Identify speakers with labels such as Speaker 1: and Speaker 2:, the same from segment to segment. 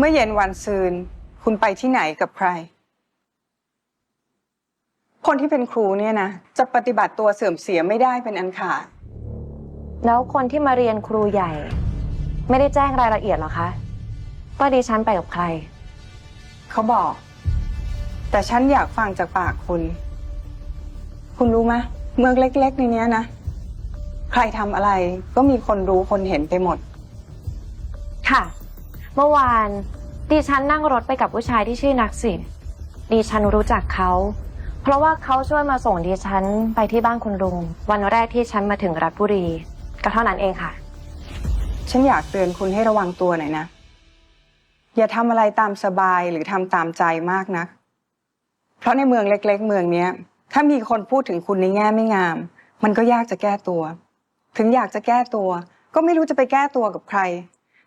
Speaker 1: เมื่อเย็นวันซืน คุณไปที่ไหนกับใคร คนที่เป็นครูเนี่ยนะ จะปฏิบัติตัวเสื่อมเสียไม่ได้เป็นอันขาด
Speaker 2: แล้วคนที่มาเรียนครูใหญ่ ไม่ได้แจ้งรายละเอียดเหรอคะว่าดิฉันไปกับใคร
Speaker 1: เขาบอก แต่ฉันอยากฟังจากปากคุณ คุณรู้ไหมเมืองเล็ก ๆ ในเนี้ยนะ ใครทำอะไรก็มีคนรู้คนเห็นไปหมด
Speaker 2: ค่ะ เมื่อวานดิฉันนั่งรถไปกับผู้ชายที่ชื่อนักสิทธิ์ดิฉันรู้จักเขา เพราะว่าเขาช่วยมาส่งดิฉันไปที่บ้านคุณลุง วันแรกที่ฉันมาถึงรัฐบุรี ก็เท่านั้นเองค่ะ
Speaker 1: ฉันอยากเตือนคุณให้ระวังตัวหน่อยนะ อย่าทำอะไรตามสบายหรือทำตามใจมากนัก เพราะในเมืองเล็ก ๆ เมืองนี้ถ้ามีคนพูดถึงคุณในแง่ไม่งาม มันก็ยากจะแก้ตัว ถึงอยากจะแก้ตัว ก็ไม่รู้จะไปแก้ตัวกับใคร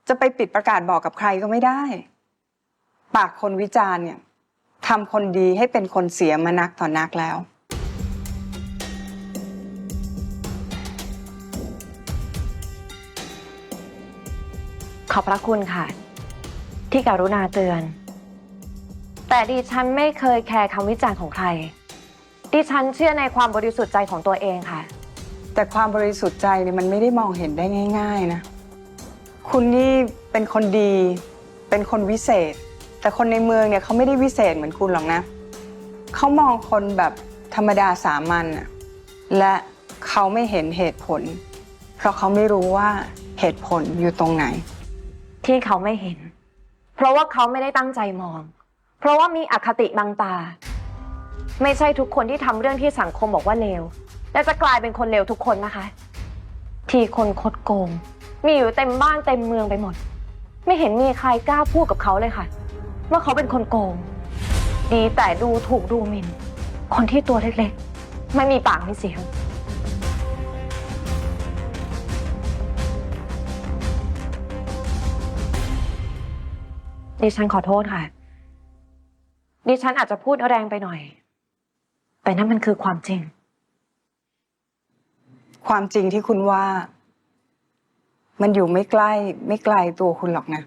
Speaker 1: จะไปปิดประกาศบอกกับใครก็ไม่ได้ ปากคนวิจารณ์เนี่ยทำคนดีให้เป็นคนเสียมานักต่อนักแล้ว
Speaker 2: ขอบพระคุณค่ะ ที่กรุณาเตือน แต่ดิฉันไม่เคยแคร์คำวิจารณ์ของใคร ดิฉันเชื่อในความบริสุทธิ์ใจของตัวเองค่ะ
Speaker 1: แต่ความบริสุทธิ์ใจเนี่ยมันไม่ได้มองเห็นได้ง่าย ๆ นะ คุณนี่เป็นคนดี เป็นคนวิเศษ แต่คนในเมืองเนี่ยเขาไม่ได้วิเศษเหมือนคุณหรอกนะ เขามองคนแบบธรรมดาสามัญน่ะและเขาไม่เห็นเหตุผล เพราะเขาไม่รู้ว่าเหตุผลอยู่ตรงไหน
Speaker 2: ที่เขาไม่เห็น เพราะว่าเขาไม่ได้ตั้งใจมอง เพราะว่ามีอคติบังตา ไม่ใช่ทุกคนที่ทำเรื่องที่สังคมบอกว่าเลวและจะกลายเป็นคนเลวทุกคนนะคะ ที่คนคดโกง มีอยู่เต็มบ้านเต็มเมืองไปหมด ไม่เห็นมีใครกล้าพูดกับเขาเลยค่ะ ว่าเขาเป็นคนโกง ดีแต่ดูถูกดูหมิ่น คนที่ตัวเล็กๆ ไม่มีปากไม่เสียง ดิฉันขอโทษค่ะ ดิฉันอาจจะพูดแรงไปหน่อย แต่นั่นมันคือความจริง
Speaker 1: ความจริงที่คุณว่า มันอยู่ไม่ใกล้ไม่ไกลตัวคุณหรอกนะ